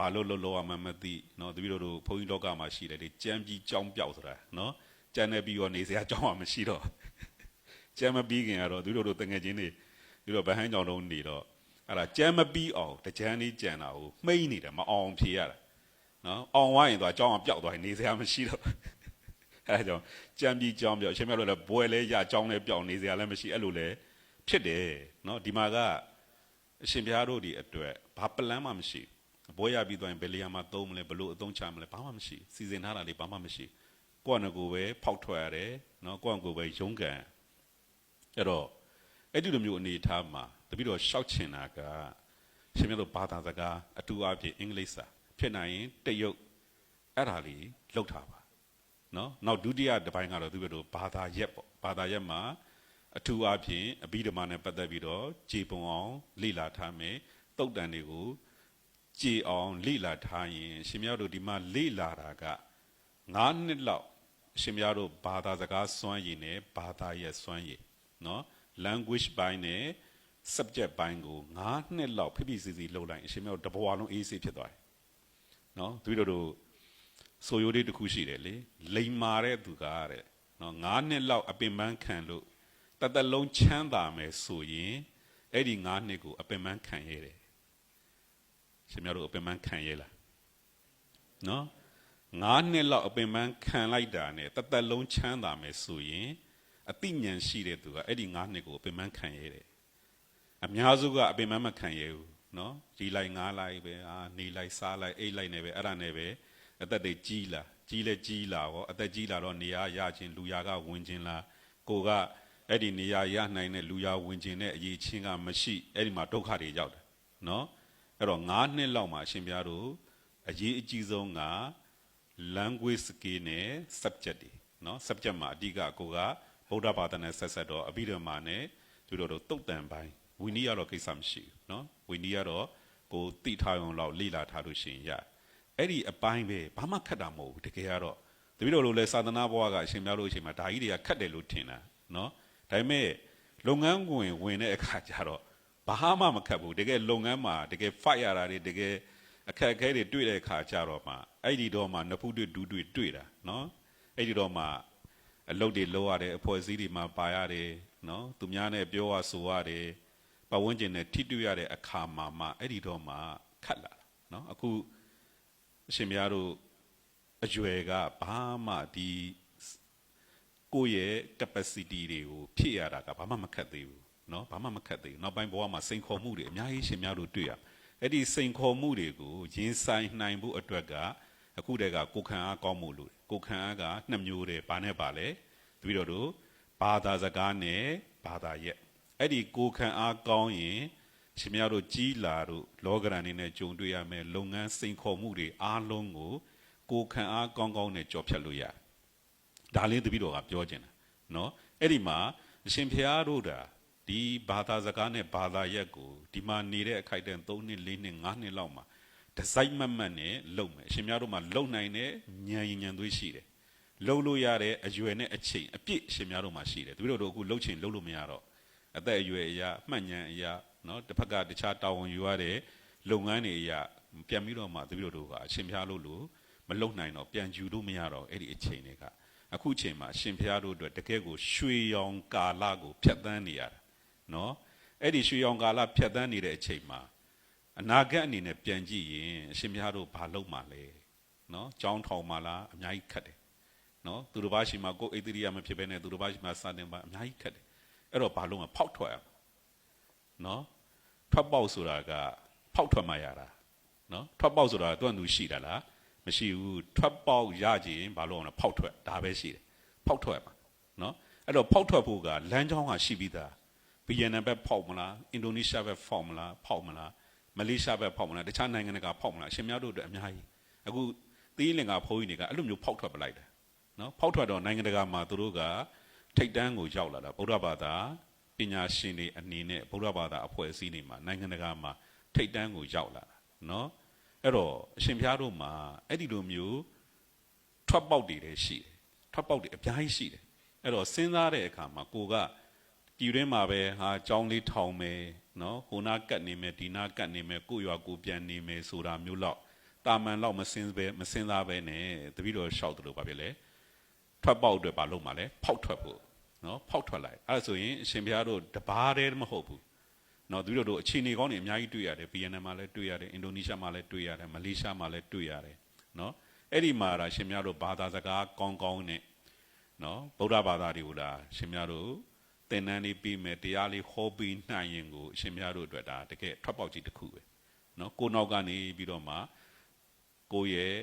ဘာလို့လှုပ်လို့ရမှမသိနော်တပည့်တော်တို့ဘုန်းကြီးလောကမှာရှိတယ်လေကြမ်းပြီးကြောင်းပြောက်ဆိုတာနော်ကြမ်းနေပြီးတော့နေစရာကြောင်းမှမရှိတော့ကြမ်းမပြီးခင်ကတော့တပည့်တော်တို့တငယ်ချင်းတွေပြီးတော့ဗဟန်းကြောင်လုံးနေတော့အဲ့ဒါကြမ်းမပြီးအောင်တကြမ်းလေးကြံတာကိုမှိမ့်နေတယ်မအောင်ဖြေရတာနော်အောင်ဝိုင်းရင်တော့ကြောင်းအောင်ပျောက်သွားရင်နေစရာမရှိတော့အဲဒါကြောင့်ကြံပြီးကြောင်းပြောအချိန်မြတ်လို့လည်းဘွယ်လဲရကြောင်းလဲပြောင်းနေစရာလည်းမရှိအဲ့လိုလဲဖြစ်တယ်နော်ဒီမှာကအရှင်ဘုရားတို့ဒီအတွက်ဘာပလန်မှမရှိဘူး ဘွဲရပြီးသွားရင်ဘယ်လျာမှာသုံးမလဲဘလို့အသုံးချမလဲဘာမှမရှိစီစဉ်ထားတာလေဘာမှမရှိကိုယ့်အကူပဲဖောက်ထွက်ရတယ်နော်ကိုယ့်အကူပဲရုံးကန်အဲ့တော့အဲ့ဒီလိုမျိုးအနေထားမှာတပိတော့ရှောက်ချင်တာကရှင်မြတ်တို့ဘာသာစကားအတူအဖြစ်အင်္ဂလိပ်စာဖြစ်နိုင်ရင်တရုတ်အဲ့ဒါလေးလောက်ထားပါနော်နောက်ဒုတိယတစ်ပိုင်းကတော့သူတို့ဘာသာရက်ပေါ့ဘာသာရက်မှာအထူးအဖြင့်အဘိဓမ္မာနဲ့ပတ်သက်ပြီးတော့ခြေပုံအောင်လေ့လာထားမယ်တုတ်တန်တွေကို ကြည်အောင်လေ့လာထားရင်ရှင်မြတ်တို့ဒီမှာလေ့လာတာက9နှစ်လောက်ရှင်မြတ်တို့ဘာသာစကားစွမ်းရည်နဲ့ဘာသာရက်စွမ်းရည်နော် language ဘိုင်းနဲ့ subject ဘိုင်းကို9နှစ်လောက်ဖိဖိစီစီလှုပ်လိုက်ရင်ရှင်မြတ်တို့တဘဝလုံးအေးဆေးဖြစ်သွားတယ်နော်သူတို့တို့ဆိုရိုးလေးတစ်ခုရှိတယ်လေလိန်မာတဲ့သူကတဲ့နော်၅နှစ်လောက်အပင်ပန်းခံလို့တသက်လုံးချမ်းသာမယ်ဆိုရင်အဲ့ဒီ၅နှစ်ကိုအပင်ပန်းခံရတဲ့ ရှင်များတို့အပင်ပန်းခံရလားနော်၅နှစ်လောက်အပင်ပန်းခံလိုက်တာနဲ့တသက်လုံးချမ်းသာမယ်ဆိုရင်အသိဉာဏ်ရှိတဲ့သူကအဲ့ဒီ၅နှစ်ကိုအပင်ပန်းခံရတဲ့အများစုကအပင်ပန်းမခံရဘူးနော်ဒီလိုက်ငားလိုက်ပဲအာနေလိုက်စားလိုက်အိတ်လိုက်နေပဲအဲ့ဒါနဲ့ပဲအသက်တွေကြီးလာကြီးလဲကြီးလာရောအသက်ကြီးလာတော့နေရာရခြင်းလူရာကဝင်ခြင်းလားကိုကအဲ့ဒီနေရာရနိုင်တဲ့လူရာဝင်ခြင်းနဲ့အရေးချင်းကမရှိအဲ့ဒီမှာဒုက္ခတွေရောက်တယ်နော် အဲ့တော့9နှစ်လောက်မှာအရှင်ဘုရားတို့အရေးအကြီးဆုံးက language skill နဲ့ subject တွေနော် subject မှာအဓိကကိုကဗုဒ္ဓဘာသာနဲ့ဆက်ဆက်တော့အဘိဓမ္မာနဲ့သူတို့တို့တုတ်တန်ပိုင်းဝီနည်းကတော့ကိစ္စမရှိဘူးနော်ဝီနည်းကတော့ကိုတိထားအောင်လောက်လေ့လာထားလို့ရှိရင်ရတယ်အဲ့ဒီအပိုင်းပဲဘာမှခက်တာမဟုတ်ဘူးတကယ်ကတော့တပည့်တော်လိုလဲသာသနာဘဝကအရှင်များလို့အချိန်မှာဒါကြီးတွေကခက်တယ်လို့ထင်တာနော်ဒါပေမဲ့လုပ်ငန်းဝင်ဝင်တဲ့အခါကျတော့ ဘာမှမခက်ဘူးတကယ်လုပ်ငန်းမှာတကယ် fight ရတာတွေတကယ်အခက်အခဲတွေတွေ့တဲ့အခါကျတော့မှအဲ့ဒီတော့မှနဖူးတွေ့ဒူးတွေ့တွေ့တာနော်အဲ့ဒီတော့မှအလုပ်တွေလုပ်ရတယ်အဖွဲ့အစည်းတွေမှာပါရတယ်နော်သူများနဲ့ပြောရဆိုရတယ်ပတ်ဝန်းကျင်နဲ့ထိတွေ့ရတဲ့အခါမှာမှအဲ့ဒီတော့မှခက်လာတာနော်အခုအရှင်ဘုရားတို့အရွယ်ကဘာမှဒီကိုယ့်ရဲ့ capacity တွေကိုဖြည့်ရတာကဘာမှမခက်သေးဘူး နော်ဘာမှမခက်သေးဘူးနောက်ပိုင်းဘဝမှာစိန်ခေါ်မှုတွေအများကြီးရှင်များလို့တွေ့ရအဲ့ဒီစိန်ခေါ်မှုတွေကိုရင်ဆိုင်နိုင်ဖို့အတွက်ကအခုတည်းကကိုခံအားကောင်းမှုလို့ကိုခံအားကနှစ်မျိုးတည်းဘာနဲ့ပါလဲတပည့်တော်တို့ဘာသာစကားနဲ့ဘာသာရက်အဲ့ဒီကိုခံအားကောင်းရင်ရှင်များတို့ကြီးလာတို့လောကရန်နေနဲ့ကြုံတွေ့ရမယ်လုပ်ငန်းစိန်ခေါ်မှုတွေအားလုံးကိုကိုခံအားကောင်းကောင်းနဲ့ကြော်ဖြတ်လို့ရဒါလေးတပည့်တော်ကပြောခြင်းတာနော်အဲ့ဒီမှာအရှင်ဖျားတို့တာ ဒီဘာသာစကားနဲ့ဘာသာရက်ကိုဒီမှာနေတဲ့အခိုက်အတန့်3နှစ်4နှစ်5နှစ်လောက်မှာဒီဇိုင်းမတ်မတ်နဲ့လုပ်မယ်အရှင်များတို့မှာလုံနိုင်တဲ့ဉာဏ်ဉာဏ်သွေးရှိတယ်။လုံလို့ရတဲ့အရွယ်နဲ့အချိန်အပြည့်အရှင်များတို့မှာရှိတယ်တပည့်တော်တို့အခုလှုပ်ချင်လှုပ်လို့မရတော့အသက်အရွယ်အရာမှတ်ဉာဏ်အရာနော်တစ်ဖက်ကတခြားတာဝန်ယူရတဲ့လုပ်ငန်းတွေအရာပြန်ပြီးတော့မှတပည့်တော်တို့ကအရှင်ဖျားလို့လို့မလုံနိုင်တော့ပြန်ယူလို့မရတော့အဲ့ဒီအချိန်တွေကအခုချိန်မှာအရှင်ဖျားတို့အတွက်တကယ်ကိုရွှေရောင်ကာလကိုဖြတ်သန်းနေရတာ နော်အဲ့ဒီရွှေရောင်ကာလဖြတ်သန်းနေတဲ့အချိန်မှာအနာဂတ်အနေနဲ့ပြန်ကြည့်ရင်အရှင်ဖျားတို့ဘာလုပ်မှာလဲနော်ကြောင်းထောင်မှာလားအများကြီးခက်တယ်နော်သူတစ်ပါးရှိမှကိုယ်အိတ်တရိယမဖြစ်ဘဲနဲ့သူတစ်ပါးရှိမှစာတင်ပါအများကြီးခက်တယ်အဲ့တော့ဘာလုပ်မှာဖောက်ထွက်ရမှာနော်ထွက်ပေါက်ဆိုတာကဖောက်ထွက်မှရတာနော်ထွက်ပေါက်ဆိုတာသူ့အတူရှိတာလားမရှိဘူးထွက်ပေါက်ရကြရင်ဘာလို့အောင်လဲဖောက်ထွက်ဒါပဲရှိတယ်ဖောက်ထွက်မှာနော်အဲ့တော့ဖောက်ထွက်ဖို့ကလမ်းကြောင်းကရှိပြီးသား ဗီယက်နမ်ဘက်ဖောက်မလားအင်ဒိုနီးရှားဘက်ဖောက်မလားဖောက်မလားမလေးရှားဘက်ဖောက်မလားတခြားနိုင်ငံတွေကဖောက်မလားအရှင်များတို့အတွက်အများကြီးအခုသီးလင်္ကာဘုန်းကြီးတွေကအဲ့လိုမျိုးဖောက်ထွက်ပလိုက်တယ်နော်ဖောက်ထွက်တော့နိုင်ငံတကာမှာသူတို့ကထိတ်တန်းကိုရောက်လာတာဗုဒ္ဓဘာသာပညာရှင်တွေအနေနဲ့ဗုဒ္ဓဘာသာအဖွဲ့အစည်းတွေမှာနိုင်ငံတကာမှာထိတ်တန်းကိုရောက်လာတာနော်အဲ့တော့အရှင်ဘုရားတို့မှာအဲ့ဒီလိုမျိုးထွက်ပေါက်တွေလည်းရှိတယ်ထွက်ပေါက်တွေအများကြီးရှိတယ်အဲ့တော့စဉ်းစားတဲ့အခါမှာကိုက ပြည်တွင်းမှာပဲဟာကြောင်းလေးထောင်မယ်နော်ဟိုနာကတ်နေမယ်ဒီနာကတ်နေမယ်ကိုရွာကိုပြန်နေမယ်ဆိုတာမျိုးလောက်တာမန်လောက်မစင်းပဲမစင်းသားပဲနဲ့တပည့်တော်ရှောက်တယ်လို့ပါပဲလေထွက်ပေါက်အတွက်ဘာလုပ်မှာလဲဖောက်ထွက်ဖို့နော်ဖောက်ထွက်လိုက်အဲ့ဒါဆိုရင်အရှင်ဘုရားတို့တဘာတည်းမဟုတ်ဘူးနော်တပည့်တော်တို့အခြေအနေကောင်းတွေအများကြီးတွေ့ရတယ် BNN မှာလည်းတွေ့ရတယ်အင်ဒိုနီးရှားမှာလည်းတွေ့ရတယ်မလေးရှားမှာလည်းတွေ့ရတယ်နော်အဲ့ဒီမှာဒါရှင်ဘုရားတို့ဘာသာစကားကောင်းကောင်းနဲ့နော်ဗုဒ္ဓဘာသာတွေကိုဒါရှင်ဘုရားတို့ သင်တန်းလေးပြီးမယ်တရားလေးဟောပြီးနိုင်ရင်ကိုအရှင်မြတ်တို့အတွက်ဒါတကယ်ထွက်ပေါက်ကြီးတစ်ခုပဲเนาะကိုနောက်ကနေပြီးတော့မှကိုယ့်ရဲ့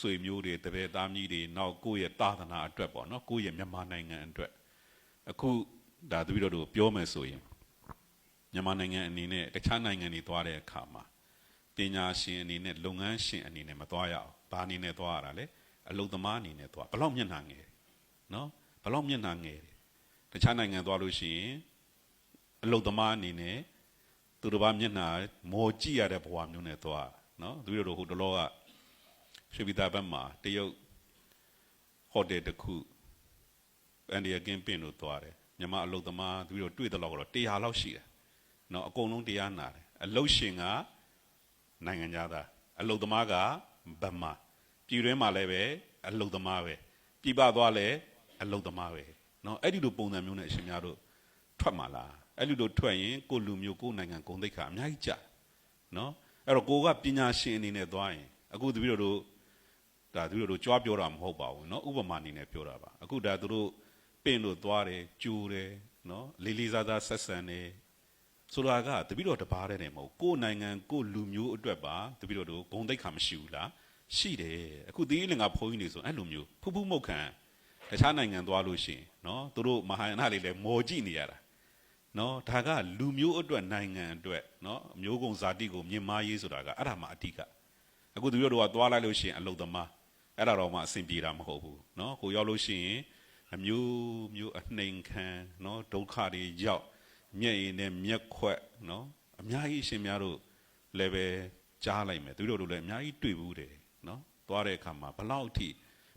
ဆွေမျိုးတွေတပည့်သားမျိုးတွေနောက်ကိုယ့်ရဲ့သာသနာအတွက်ပေါ့เนาะကိုယ့်ရဲ့မြန်မာနိုင်ငံအတွက်အခုဒါတပည့်တော်တို့ပြောမယ်ဆိုရင်မြန်မာနိုင်ငံအနေနဲ့တခြားနိုင်ငံတွေသွားတဲ့အခါမှာပညာရှင်အနေနဲ့လုပ်ငန်းရှင်အနေနဲ့မသွားရအောင်ဘာအနေနဲ့သွားရတာလဲအလုပ်သမားအနေနဲ့သွားဘယ်လောက်မျက်နှာငယ်เนาะဘယ်လောက်မျက်နှာငယ်တယ် တခြားနိုင်ငံသွားလို့ရှိရင်အလုတ်သမားအနေနဲ့သူတစ်ပါးမျက်နှာမော်ကြည့်ရတဲ့ဘဝမျိုးနဲ့သွားနော်သူတို့ဟိုတလောကရွှေပြည်သားဘက်မှာတရုတ်ဟိုတယ်တစ်ခုအန်ဒီယာကင်းပင်တို့သွားတယ်မြန်မာအလုတ်သမားသူတို့တွေ့တဲ့လောက်ကတော့100လောက်ရှိတယ်နော်အကုန်လုံးတရားနာတယ်အလုတ်ရှင်ကနိုင်ငံသားသားအလုတ်သမားကဗမာပြည်တွင်းမှာလည်းပဲအလုတ်သမားပဲပြည်ပသွားလည်းအလုတ်သမားပဲ နော်အဲ့ဒီလိုပုံစံမျိုးနဲ့အရှင်များတို့ထွက်มาလားအဲ့ဒီလိုထွက်ရင်ကိုယ့်လူမျိုးကိုယ့်နိုင်ငံဂုဏ်သိက္ခာအများကြီးကြာနော်အဲ့တော့ကိုကပညာရှင်အနေနဲ့သွားရင်အခုတပည့်တော်တို့ဒါတပည့်တော်တို့ကြွားပြောတာမဟုတ်ပါဘူးနော်ဥပမာအနေနဲ့ပြောတာပါအခုဒါသူတို့ပင့်လို့သွားတယ်ကြိုးတယ်နော်လေးလေးစားစားဆက်ဆံတယ်ဆိုတာကတပည့်တော်တပါးတည်းနဲ့မဟုတ်ကိုယ့်နိုင်ငံကိုယ့်လူမျိုးအတွက်ပါတပည့်တော်တို့ဂုဏ်သိက္ခာမရှိဘူးလားရှိတယ်အခုသီးလင်္ကာဘုန်းကြီးတွေဆိုအဲ့လိုမျိုးဖူးဖူးမုတ်ခံ တခြားနိုင်ငံသွားလို့ရှိရင်နော်သူတို့မဟာယာနလေးလည်းမော်ကြည့်နေရတာနော်ဒါကလူမျိုးအတွက်နိုင်ငံအတွက်နော်မျိုးကုံဇာတိကိုမြင်မာရေးဆိုတာကအဲ့ဒါမှအတိကအခုသူတို့တော့သွားလိုက်လို့ရှိရင်အလုသမားအဲ့ဒါတော့မှအဆင်ပြေတာမဟုတ်ဘူးနော်ကိုရောက်လို့ရှိရင်အမျိုးမျိုးအနှိမ်ခံနော်ဒုက္ခတွေရောက်မျက်ရည်နဲ့မျက်ခွက်နော်အများကြီးအရှင်များတို့လည်းပဲကြားလိုက်မယ်သူတို့တို့လည်းအများကြီးတွေ့ဘူးတယ်နော်သွားတဲ့အခါမှာဘလောက်အထိ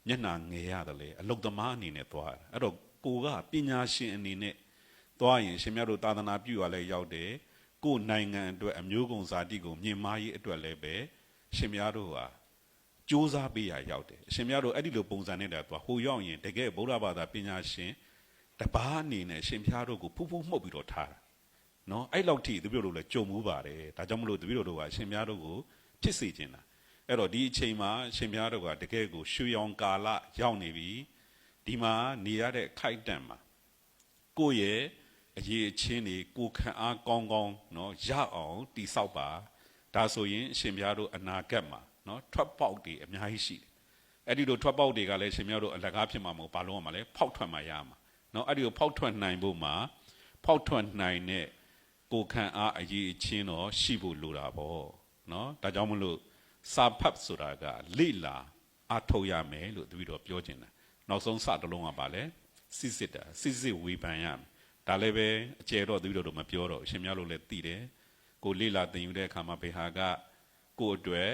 မျက်နှာငယ်ရတယ်လေအလုတ်သမားအနေနဲ့သွားတယ်အဲ့တော့ကိုကပညာရှင်အနေနဲ့သွားရင်ရှင်မြတ်တို့သာသနာပြုရလဲရောက်တယ်ကိုယ်နိုင်ငံအတွက်အမျိုးကုံဇာတိကိုမြင်မာရေးအတွက်လည်းပဲရှင်မြတ်တို့ဟာစူးစမ်းပေးရရောက်တယ်ရှင်မြတ်တို့အဲ့ဒီလိုပုံစံနဲ့တည်းသွားဟိုရောက်ရင်တကယ်ဗုဒ္ဓဘာသာပညာရှင်တပားအနေနဲ့ရှင်မြတ်တို့ကိုဖူးဖူးမှုတ်ပြီးတော့ထားတာနော်အဲ့လောက်ထိသူတို့တို့လည်းကြုံမှုပါတယ်ဒါကြောင့်မလို့သူတို့တို့ကရှင်မြတ်တို့ကိုဖြစ်စေချင်တာ အဲ့တော့ဒီအချိန်မှာရှင်ပြားတို့ကတကယ်ကိုရွှေရောင်ကာလရောက်နေပြီဒီမှာနေရတဲ့ခိုက်တန့်မှာကိုယ့်ရဲ့အရေးအချင်းတွေကိုယ်ခံအားကောင်းကောင်းเนาะရအောင်တိဆောက်ပါဒါဆိုရင်ရှင်ပြားတို့အနာဂတ်မှာเนาะထွက်ပေါက်တွေအများကြီးရှိတယ်အဲ့ဒီလိုထွက်ပေါက်တွေကလည်းရှင်ပြားတို့အလကားဖြစ်မှာမဟုတ်ဘာလို့ရမှာလဲဖောက်ထွက်မှာရမှာเนาะအဲ့ဒီကိုဖောက်ထွက်နိုင်ဖို့မှာဖောက်ထွက်နိုင်တဲ့ကိုယ်ခံအားအရေးအချင်းတော့ရှိဖို့လိုတာပေါ့เนาะဒါကြောင့်မလို့ စာဖတ်ဆိုတာကလိလာအထောက်ရမယ်လို့တပည့်တော်ပြောချင်တယ်နောက်ဆုံးစတစ်လုံးကပါလဲစစ်စစ်တာစစ်စစ်ဝေဖန်ရမယ်ဒါလည်းပဲအကျယ်တော့တပည့်တော်တို့မပြောတော့အရှင်များလို့လည်းသိတယ်ကိုလိလာသင်ယူတဲ့အခါမှာဘေဟာကကိုယ့်အတွက်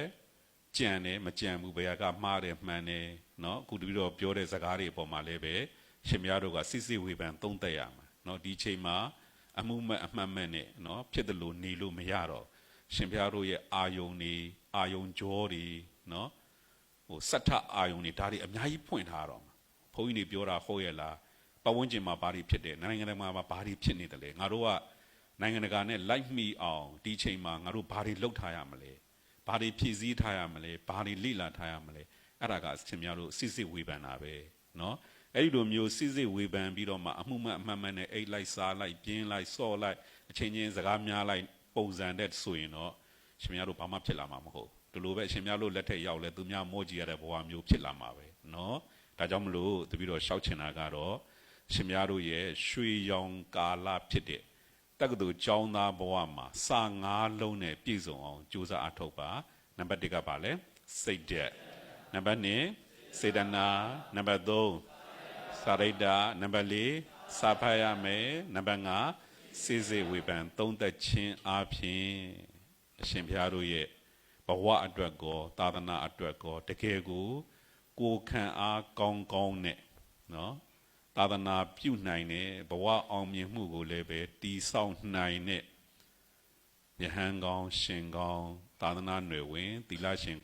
ကြံတယ်မကြံဘူးဘေဟာကမှားတယ်မှန်တယ်เนาะအခုတပည့်တော်ပြောတဲ့စကားတွေအပေါ်မှာလည်းပဲရှင်များတို့ကစစ်စစ်ဝေဖန်သုံးသက်ရမှာเนาะဒီချိန်မှာအမှုမဲ့အမှတ်မဲ့နဲ့เนาะဖြစ်တယ်လို့နေလို့မရတော့ ရှင်ဘုရားတို့ရဲ့အာယုန်တွေ အာယုန်ကြောတွေနော်ဟိုစက်ထအာယုန်တွေဒါတွေအများကြီးဖွင့်ထားတော့မှာဘုန်းကြီးတွေပြောတာဟုတ်ရဲ့လားပတ်ဝန်းကျင်မှာဘာတွေဖြစ်တယ်နိုင်ငံတကာမှာဘာတွေဖြစ်နေတယ်လဲငါတို့ကနိုင်ငံတကာနဲ့လိုက်မိအောင်ဒီချိန်မှာငါတို့ဘာတွေလုပ်ထားရမလဲဘာတွေဖြည့်ဆည်းထားရမလဲဘာတွေလိလာထားရမလဲအဲ့ဒါကအရှင်များတို့စစ်စစ်ဝေဖန်တာပဲနော်အဲ့ဒီလိုမျိုးစစ်စစ်ဝေဖန်ပြီးတော့မှအမှုမှတ်အမှတ်မှတ်နဲ့အိတ်လိုက်စားလိုက်ပြင်းလိုက်စော့လိုက်အချင်းချင်းစကားများလိုက်ပုံစံတဲ့ဆိုရင်တော့ ရှင်များတို့ဘာမှဖြစ်လာမှာမဟုတ်ဒီလိုပဲရှင်များတို့လက်ထက်ရောက်လဲသူများမောကြည့်ရတဲ့ဘဝမျိုးဖြစ်လာမှာပဲเนาะဒါကြောင့်မလို့တပည့်တော်ရှောက်ချင်တာကတော့ရှင်များတို့ရဲ့ရွှေရောင်ကာလဖြစ်တဲ့တက္ကသိုလ်ကျောင်းသားဘဝမှာစာငါးလုံးနဲ့ပြည့်စုံအောင်ကြိုးစားအထောက်ပါနံပါတ်1ကပါလဲစိတ်ဓာတ်နံပါတ်2စေတနာနံပါတ်3စာရိတ္တနံပါတ်4စာဖတ်ရမယ်နံပါတ်5စေစေဝေဖန်သုံးသက်ခြင်းအပြင် အရှင်ဘုရားတို့ရဲ့ဘဝအတွက်ကောသာသနာအတွက်ကောတကယ်ကိုကိုယ်ခံအားကောင်းကောင်းနဲ့နော်သာသနာပြုနိုင်တဲ့ဘဝအောင်မြင်မှုကိုလည်းပဲတီဆောက်နိုင်တဲ့ယဟန်ကောင်းရှင်ကောင်းသာသနာ့နယ်ဝင်သီလရှင်